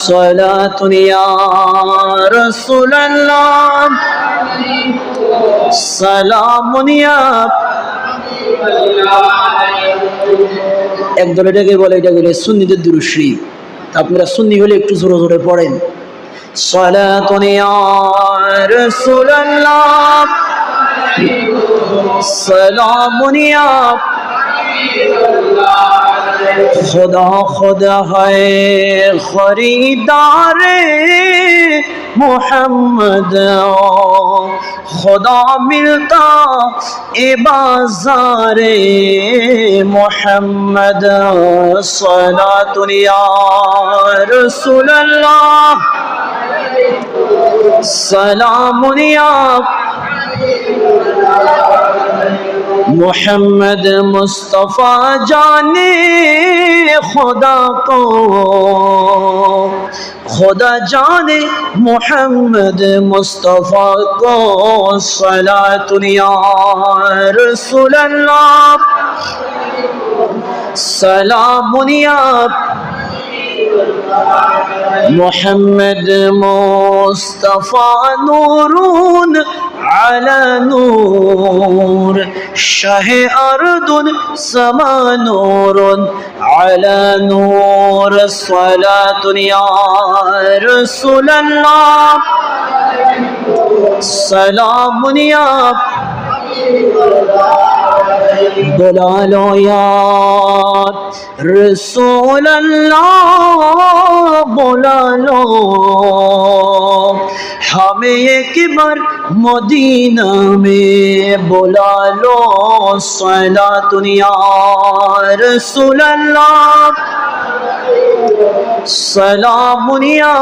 صلاة يا رسول الله سلام يا একদল এটাকে বলে এটা বলে সুন্নিদের দুরুশ্রী আপনারা সুন্নি হলে একটু জোরে জোরে পড়েন صلاة يا رسول الله سلام يا خدا خدا ہے خریدار محمد خدا ملتا اے بازار محمد صلاة یا رسول اللہ سلام یا محمد مصطفیٰ جانے خدا کو خدا جانے محمد مصطفیٰ کو صلاة یا رسول اللہ سلام یا محمد مصطفى نور على نور شاه أرض سما نور على نور. صلاة يا رسول الله سلام يا بلا لو يا رسول اللہ بلا لو ہمیں ایک بار مدینہ میں بلا لو صلاة یا رسول اللہ. سلام یا